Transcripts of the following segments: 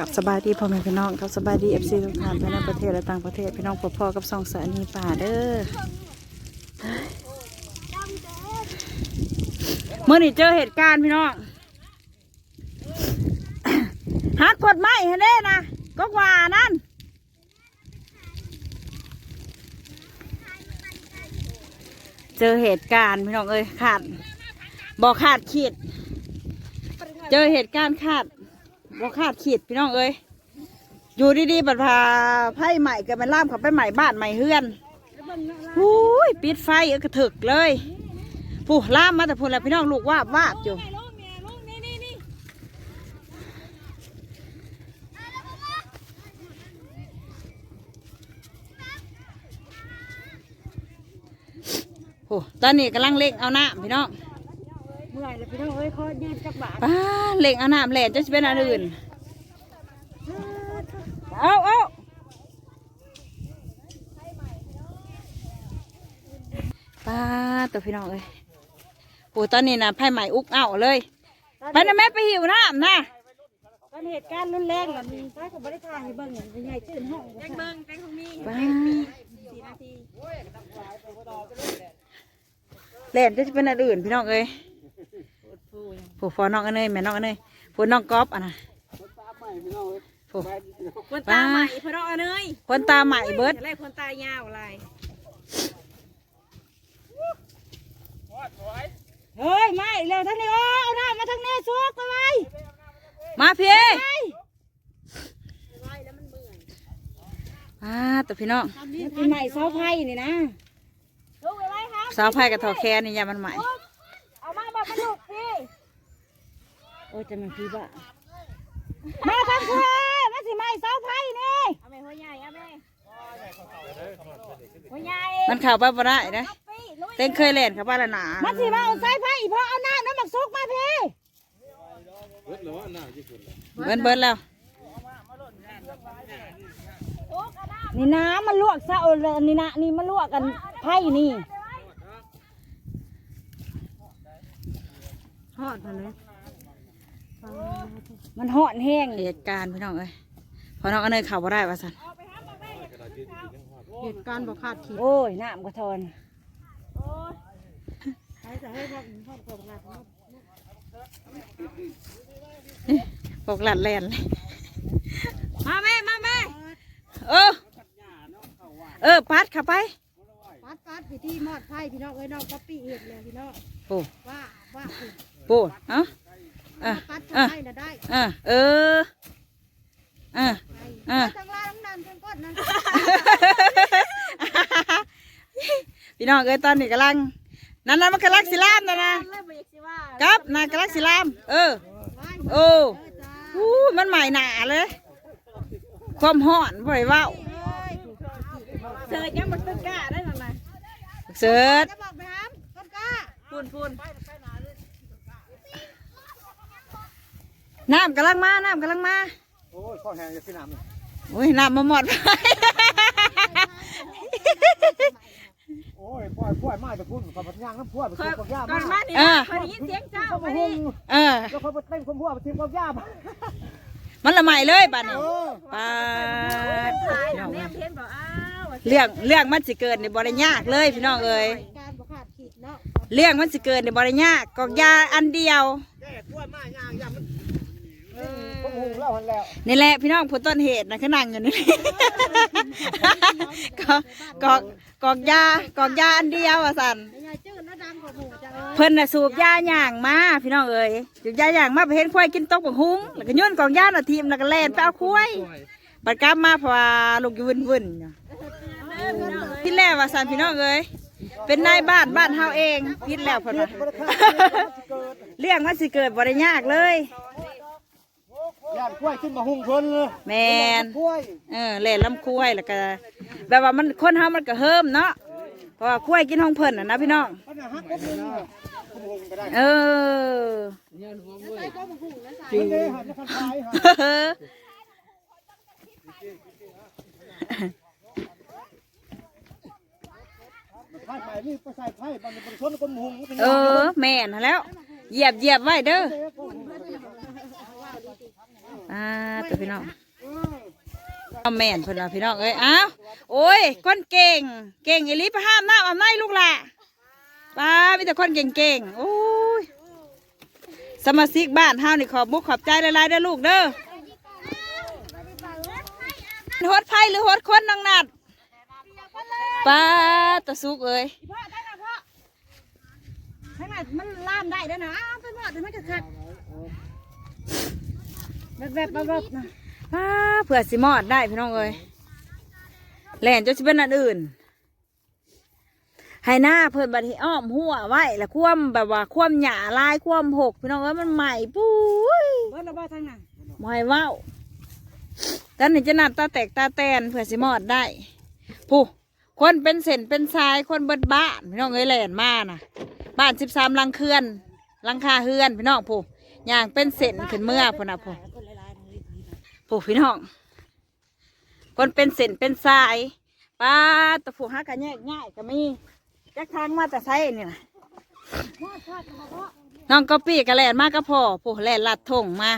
กับสบายดีพ่อแม่พี่น้องกับสบายดีเอฟซีทุกท่านภายในประเทศและต่างประเทศพี่น้องพ่อๆกับสองสานีป่าเด้อเมื่อนี่เจอเหตุการณ์พี่น้องหักดไม้ให้เด้นะก็ว่านั่นเจอเหตุการณ์พี่น้องเอ้ยขาดบอกขาดขีด เจอเหตุการณ์ขาด บอกขาดขีดพี่น้องเอ้ยอยู่ดีๆบัดพาไพ่ใหม่กันมันล่ามเขาไปใหม่บ้านใหม่เฮือนหูยปิดไฟเออกระถึกเลยผู้ล่ามมาแต่พูนแล้วพี่น้องลูกวาบวาบอยู่โอ้ตอนนี้กำลังเล่งเอาหน้ำพี่น้อง เมื่อยแล้วพี่น้องเอ้ยขอยืนจักบาทป้าเล่งเอาน้ำแหลนจะเป็นอันอื่นเอาเอาป้าตัวพี่น้องเอ้ยโอ้ตอนนี้นะไพ่ใหม่อุกเอาเลย ไปนะแม่ไปหิวน้ำนะตอนเหตุการณ์รุนแรงแบบนี้ถ้าก็บริทางให้เบิ่งอย่างใหญ่ตื่นห้องแจ้งเบิ่งแจ้งของมีป้าสี่นาทีแหลนจะเป็นอันอื่นพี่น้องเอ้ย ผู้ฟอน้องอันเนยแม่น้องอันเนยผู้น้องก๊อฟอะนะผู้คนตาใหม่พระเนยคนตาใหม่เบิร์ดอะไรคนตายาวอะไรเฮ้ยไม่เร็วทั้งนี้โอ้เอาหน้ามาทั้งนี้ซุกไปไว้มาพี่ป้าตัวพี่น้องปีใหม่เสาไพ่นี่นะลุกไปไว้ครับสาวไพ่กับทอแค่นี่ยามันใหม่ เอามาบอกมาลูกพี่ โอ้จะมันพี่บ้ามาทั้งคู่มาสิใหม่เสาไพ่นี่เอาแม่หัวใหญ่เอาแม่หัวใหญ่มันเข่าไปบ่ได้นะเต้นเคยเล่นครับบ้านละหนามาสิมาเอาสายไฟอีพ่อเอาหน้าน้ำหมักซุกมาพี่เบิ้นเบิ้นแล้วนี่น้ำมันลวกซะเอาเลยนี่นะนี่มันลวกกันไผ่นี่หอดมาเลย มันหอดแห้งเหตุการณ์พี่น้องเอ้ยพอน้องอันเนยเข่าบ่ได้ว่าสันเหตุการณ์บ่คาดคิดโอ้ยน้ำกระทอนปกหลัดแลนเลยมาแม่มาแม่เออเออปัดเข้าไปปัดปัดพี่ที่มอดไผ่พี่น้องเอ้ยน้องป๊อปปี้เห็ดเลยพี่น้องโอ้ว่าว่าปูเอ้า อะปัดอะไผ่น่ะได้อะเอออะอะทางล่างน้ำทางก้นนั่นพี่น้องเอ้ยตอนนี้กำลังนั่นนั่นมันกำลังสิลามนะนะเลยบ่อยากสิว่าครับนายกำลังสิลาม เออโอ้อู้มันใหม่หนาเลยความห่อนบ่อยเว้าเสิร์ชยังมันตึกกะได้หน่อยเสิร์ชจะบอกไปหามต้นกะพูนพูน น้ำกำลังมา น้ำกำลังมา โอ้ยข้อแห้งจะขึ้นน้ำนี่โอ้ยน้ำมาหมดโอ้ยปล่อยปล่อยไม้ไปพุ่นขอบย่างน้ำพัวไปพุ่นกับย่าก่อนมามานี่เออพอได้ยินเสียงเจ้าเข้ามามานี่หุ่งเออแล้วเขาไปเต้นความพัวไปทิ้งความย่ามามันละใหม่เลยบ้านนี้เออปาดตายพี่น้องแม่เอ้ยเพี้ยนบอกอ้าวเรื่องเรื่องมันสิเกิดในบ่ได้ยากเลยพี่น้องเอ้ยการประกาศขีดเนาะเรื่องมันสิเกิดในบ่ได้ยากกอกยาอันเดียวแก่กล้วยไม้ย่างย่างมันเออผม หุ่งแล้วหันแล้วนี่แหละพี่น้องผู้ต้นเหตุนะคือนั่งอยู่นี่ กอกกอกกอกยากอกยาอันเดียวอะสันยังไงจืดแล้วดังกว่าหมูจะเอ้ยเพิ่นน่ะสูบยาหย่างมาพี่น้องเอ้ยสูบยาหย่างมาไปเห็นควายกินตกบักหุ้งแล้วก็โย้อนกอกยาน่ะทีมแล้วก็แล่นไปเอาควายบัดกลับมาเพราะว่าลูกอยู่วุ่นๆอยู่ที่แรกว่าสันพี่น้องเอ้ยเป็นนายบ้านบ้านเฮาเองพิดแล้วเพิ่นว่าเรื่องมันสิเกิดบ่ได้ยากเลย ย่างกล้วยขึ้นมาหุ่งเพิ่นเลยแมนกล้วยเออเล่นลำคุ้ยแล้วก็แบบว่ามันคนเฮามันก็เฮิมเนาะเพราะว่าคุ้ยกินห้องเพิ่นน่ะนะพี่น้องขนาดฮักก็เป็นผมหุ่งก็ได้เออจริงเลยหันจะคันท้ายหันไผ่ไผ่นี่ไปใส่ไผ่บางคนชนคนหุ่งเออแม่นหั่นแล้วเหยียบเหยียบไว้เด้อ อ่าตัวพี่น้องเอาแม่นเพิ่นว่าพี่น้องเอ้ยอ้าวโอ้ยคนเก่ง เก่งอีหลีไปห้ามน้ำอาบในลูกหล่ะป้ามีแต่คนเก่งๆโอ้ยสมาชิกบ้านเฮานี่ขอบมุกขอบใจหลายๆเด้อลูกเด้อโฮดไผ่หรือโฮดคนน้องนัดป้าตะสุกเอ้ยพ่อได้นะพ่อข้างในมันล่ามได้ด้วยนะอ้าวไปหมดแต่มันจะขัด แบบแบบแบบแบบนะป้าเผื่อสิมอดได้พี่น้องเอ้ยแหลนจนสิเป็นอันอื่นให้หน้าเพิ่นบัดนี้อ้อมหัวไว้แล้วคว่ำแบบว่าคว่ำหยาลายคว่ำหกพี่น้องเอ้ยมันใหม่ปุ้ยเบิร์ดระบาทางนั้นมอยว้าวกันนี่จะนับตาแตกตาแตนเผื่อสิมอดได้ผู้คนเป็นเส้นเป็นสายคนเบิดบ้านพี่น้องเอ้ยแหลนมาน่ะ บ้านสิบสามลังเคือนลังคาเฮือนพี่น้องผู้อย่างเป็นเส้นขึ้นเมื่อพุ่นนะผู้ ผู้พี่น้องคนเป็นเส้นเป็นสายป้าตะผูหักกันแยกง่ายก็มีจักทางมาแต่ไซนี่นะพ่อพ่อจะมาพ่อน้องก็ปี้กระแลนมากก็พอผู้แลนลัดทงมา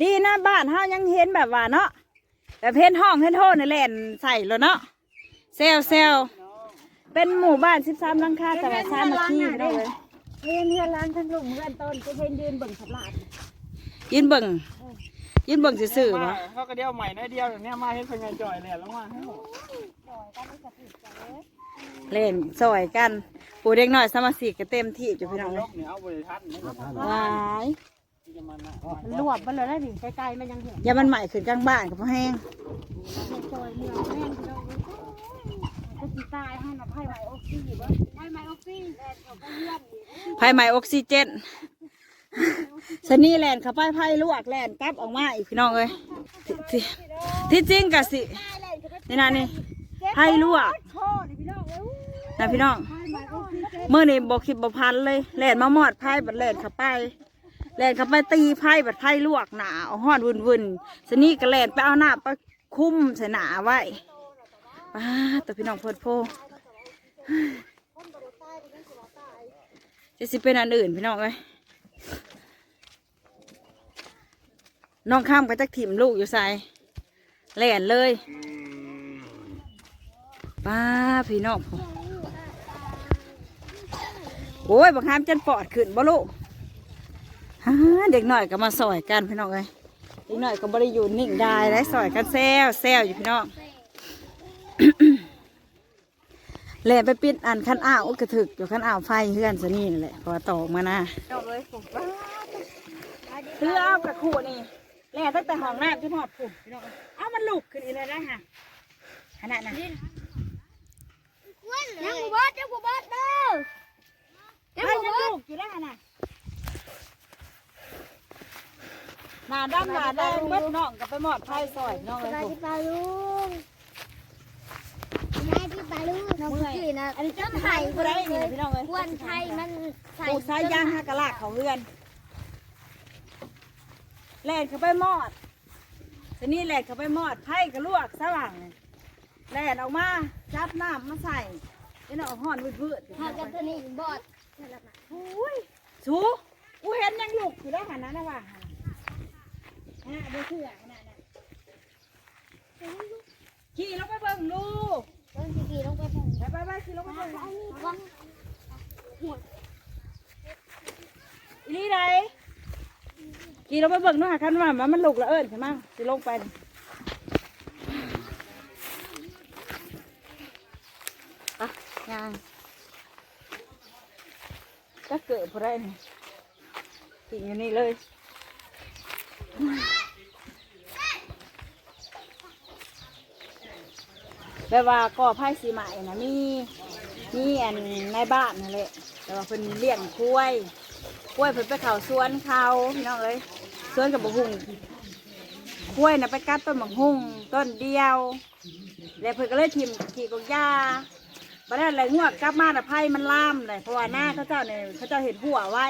ดีนะบ้านเฮายังเห็นแบบว่าเนาะแบบเห็นห้องเห็นโทษในแลนใส่แล้วเนาะเซลเซลเป็นหมู่บ้านสิบสามลังคาแต่ว่าสามนาทีพี่น้องเลยเรียนเรียนร้านทั้งลุงเรียนต้นจะเห็นยืนเบิ่งสับหลาดยืนเบิ่ง ยืนเบิ่งซื่อๆวะเขาก็เดียวใหม่น้อยเดียวอย่างเนี้ยมาเฮ็ดเป็นไงจ่อยเลยแล้วมาเล่นซอยกันผู้เด็กน้อยสมาชิกก็เต็มที่อยู่พี่น้องยเลยกเนี่ยเอาบริทัศน์นี่ว้ายจะมันนะมันรวบมันเลยได้ถึงไกลๆมันยังเห็นอย่ามันใหม่ขึ้นกลางบ้านกับพ่อแห้งจอยเมืองแม่งพี่น้องก็จีตายให้มาไพ่ไหวออกซี่บ่ไพ่ไหวออกซี่แดดเขาก็เลื่อนไผ่ใหม่ออกซิเจน สนี่แลนเข้าไปไผ่ลวกแลนกลับออกมาอีกพี่น้องเลยที่ที่จริงกะสินี่นะนี่ไผ่ลวกนะพี่น้องเมื่อนี่บอกคิดบอพันเลยแลนมามอดไผ่บัดแลนเข้าไปแลนเข้าไปตีไผ่บัดไผ่ลวกหนาเอาห้อนวุ่นวุ่นสนี่ก็แลนไปเอาหน้าไปคุ้มใส่หนาไว้ป้าแต่พี่น้องเพิดโพจะสิเป็นอันอื่นพี่น้องเลย น้องข้ามก็จะถิ่มลูกอยู่ใส่แล่นเลยป้าพี่น้องผมโอ้ยบางครั้งจนปอดขึ้นบ่ลูกฮ่าเด็กหน่อยก็มาสอยกันพี่น้องเลยเด็กหน่อยก็บริอยู่นิ่งได้ได้สอยกันแซวแซวอยู่พี่น้องแหล่ไปปิดอันขั้นอ้าวกระถึกอยู่ขั้นอ้าวไฟเพื่อนซะนี่นั่นแหละเพอตอกมานะเอาเลยผมคือเอากระขู่นี่ แหล่ตั้งแต่ห้องน้ำจนหอดผุ่พี่น้องเอามันลุกขึ้นอีกเลยนะฮะขนาดนั้นยังกูบอสยังกูบอสเด้อไอ้จะลุกอยู่ได้ขนาดหน้าดำหน้าแดงเบิดน้องกับไปหมอดไฟซอยน้องเลยผมปลาลุงแม่ที่ปลาลุงน้องพี่นะอันนี้จะไข่ผู้ใดนี่พี่น้องเลยควนไข่มันใส่ปูสายยางหักกะลากเขาเฮือน แล่นเข้าไปหมอดทีนี้แล่นเข้าไปหมอดไผ่กระลวกสว่างแล่นออกมาจับน้ำมาใส่นี่น่ะเอาห่อนวืดๆทอดกับตัวนี้บอดอุ้ยสูกูเห็นยังลูกอยู่ได้ขนาดนั้นนะว่ะฮะดูเชื่อขนาดนั้นขี่ลงไปเบิ่งลูกต้นที่กีลงไปแทนไปไปไปขี่ลงไปเบิ่งอีนี่ใดขี่ลงไปเบิ่งนู่นหาคันว่ามันมันลูกละเอิญใช่ไหมสิลงไปนี่ไปย่างก็เกิดพอได้นี่ทิ้งอยู่นี่เลยแบบว่าก่อไผ่สีใหม่นะมีมีอันในบ้านนั่นแหละแต่ว่าเพิ่นเลี้ยงคุ้วยคุ้วยเพิ่นไปเขาสวนเขาพี่น้องเอ้ย สวนกับบักหุ่งคุ้ยน่ะไปกัดต้นบักหุ่งต้นเดียว แล้วเพิ่นก็เลยทิมขี่กงยาบัดนั้นอะไรงวกกลับมาแต่ะไผ่มันล่ามเลยเพราะว่าหน้าเขาเจ้าเนี่ยเขาเจ้าเห็นหัวไว้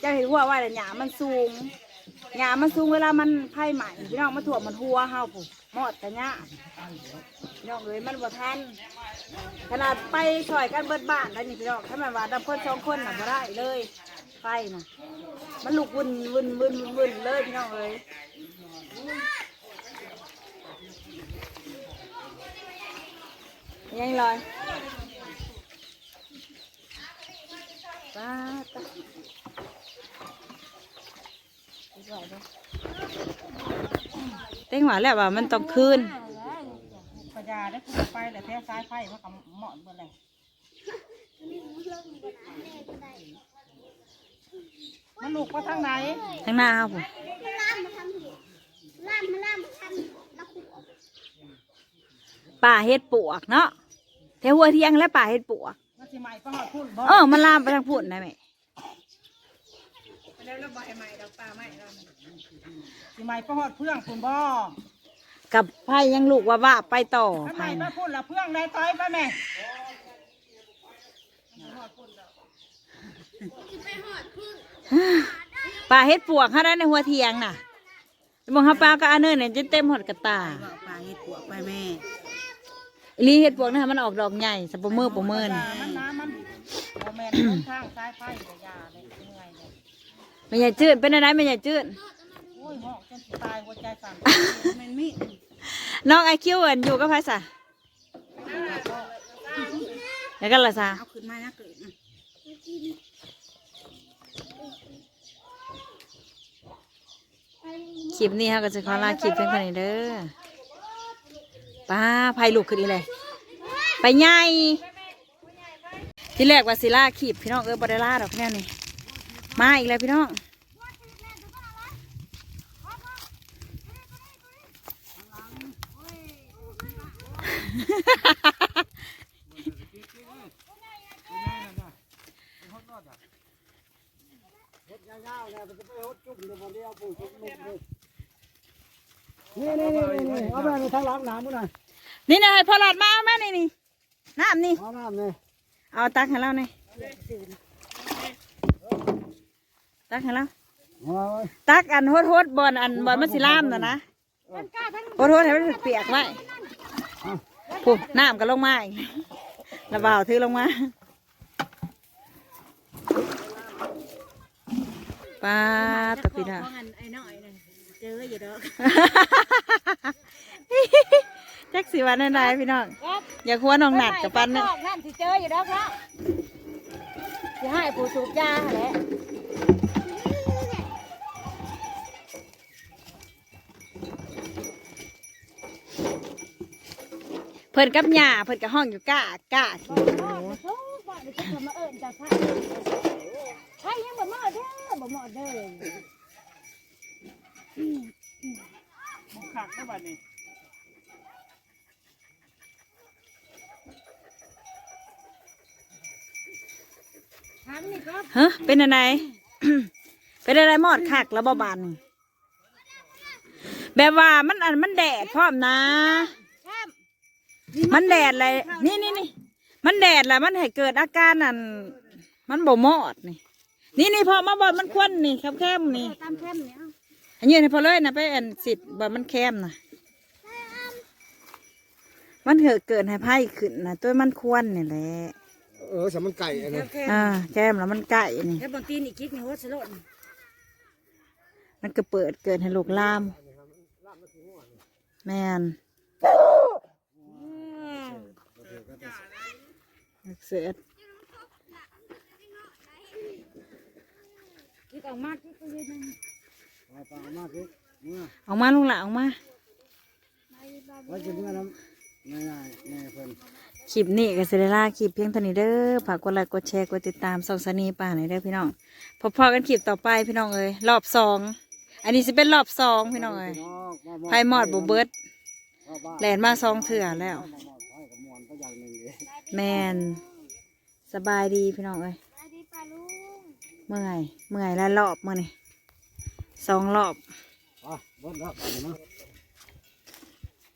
เจ้าเห็นหัวไว้แต่หยามันสูงหยามันสูงเวลามันไผ่ใหม่พี่น้องมาถั่วมันหัวเฮาปุ๊หมดแต่หยาพี่น้องเอ้ยมันบ่ทันขนาดไปช่วยกันเบิดบ้านแล้วนี่พี่น้องถ้ามันว่าดำคนสองคนน่ะบ่ได้เลย ฟน่ะมันลุกวุ่นวุ่นวุ่นวุ่นเลยพี่น้องเอ้ยยังลอยป้าตะเต้งหวานแล้วว่ามันต้องคืนปัญญาได้ขึ้นไปแต่แท้ซ้ายไฟมันก็เหมาะเมื่อไร มันลูกมาทางไหนทั้งหน้าครับผมล่ามมาทำผิดล่ามมาล่ามมาทำแล้วคุกออกป่าเฮ็ดปวกเนาะแถวหัวเที่ยงและป่าเฮ็ดปวกมันสิใหม่ก็หอดพุ่นบ่เออมันลามไปทางพุ่นนะแม่แล้วแล้วบ่ไอ้ใหม่ดอกตาใหม่เราสิใหม่ก็หอดเพื่องพุ่นบ่กับไพ่ยังลูกว่าว่าไปต่อไอ้ใหไพ่ม่ไปนะพุ่นละเพื่องได้ต้อยไปแม่ป่าเฮ็ดปวกเขาได้ในหัวเที่ยงน่ะมองเขาปลาก็อันเนินเนี่ยจะเต็มหอดกระตาปลาเห็ดปวกไปแม่อีหลีเฮ็ดปวกนะคะมันออกดอกใหญ่สับปะมือปะมือนี่มันน้ำมันบ่แม่นลงทางซ้ายไฟก็ยาเลยเมื่อยเลยไม่ใหญ่จืดเป็นอะไรไม่ใหญ่จืดโอ้ยหอกจนสิตายหัวใจสั่นมันมีน้องไอคิวอันอยู่กับไพ่สะแล้วกันละซะเอาขึ้นมานะเกิด คลิปนี้เขาก็จะขอลาคลิปเพียงเท่านี้เด้อป้าไผ่ลูกขึ้นอีเลยไปใหญ่ที่แรกว่าสิลาคลิปพี่น้องเออบอดล่าดอกแน่นี่มาอีกแล้วพี่น้อง นี่นี่นี่นี่เอาไปในทางหลังน้ำมั้งน่ะนี่นะให้พอหลอดมาเอามานี่นี่น้ำนี่ เอาน้ำนี่เอาตักให้เราหน่อยตักให้เราเอาไว้ตักอันโฮดโฮดบอลอันบอลมันสิลามน่ะนะโฮดโฮดให้มันเปียกไว้ปุ๊บน้ำก็ลงมาอีกระเบาวถือลงมาป้าตะปีน่ะไอ้น้อยน่ะเจออยู่ดอกแจ็คสีวันไหนๆพี่น้องอย่าคัวน้องหนัดกับปันเนี่ยนั่นสิเจออยู่ดอกละสิให้ผู้สูบยาแหละเพิ่นกับหญ้าเพิ่นกับห้องอยู่ก้าก้าขี้บ่โอ้บ่ได้จะมาเอิ้นจากไผไผยังบ่มาเด้อบ่มาเด้อขักได้ บัดนี้ทางนี่ก็ฮะเป็นอะไร เป็นอะไรหมอดคักแล้วบ่บานนี่แบบว่ามันอันมันแดดพร้อมนะ มันแดดเลยนี่นี่นี่มันแดดแหละมันให้เกิดอาการอันมันบ่หมอดนี่ นี่นี่พอมาบอดมันควันนี่แคบๆนี่ตามเข้มเนี่ย อันยืนให้พอเลยนะไปอันสิทธิ์บอดมันแคมนะมันเกิดเกิดให้ไพ่ขึ้นนะตัวมันควันนี่แหละเออสำมันไก่อันนี้อ่าแคมแล้วมันไก่นี่แค่บางทีนี่คิดนี่ว่าสลดมันก็เปิดเกิดให้ลูกลามแมนเสือคิดออกมากคิดก็เลยนะเอา ปลามากเลยเมื่อออกมาลุงหละออกมาไว้จะเมื่อน้ำง่ายๆแม่เพิ่นคลิปนี้ก็สิได้ลาคลิปเพียงเท่านี้เด้อฝากกดไลค์กดแชร์กดติดตามส่องสนีป่าหน่อยเด้อพี่น้องพบพอกันคลิปต่อไปพี่น้องเอ้ยรอบสองอันนี้จะเป็นรอบสองพี่น้องเอ้ยไพ่หมอดบุเบิดแลนมาสองเถื่อแล้วไพ่กับมวนก็อย่างหนึ่งเลยแมนสบายดีพี่น้องเอ้ยสวัสดีป้าลุงเมื่อย เมื่อยแล้วรอบมื่อนี่ สองรอบอะเบิ้ลแล้วอันนี้นะ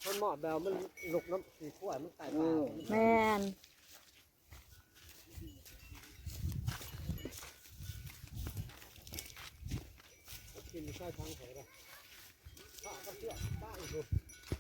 มันเหมาะแบบมันลุกน้ำสีขั้วมันไก่ปลาแมนกินใช่ทางเขาเลยป้าก็เชื่อป้าอีก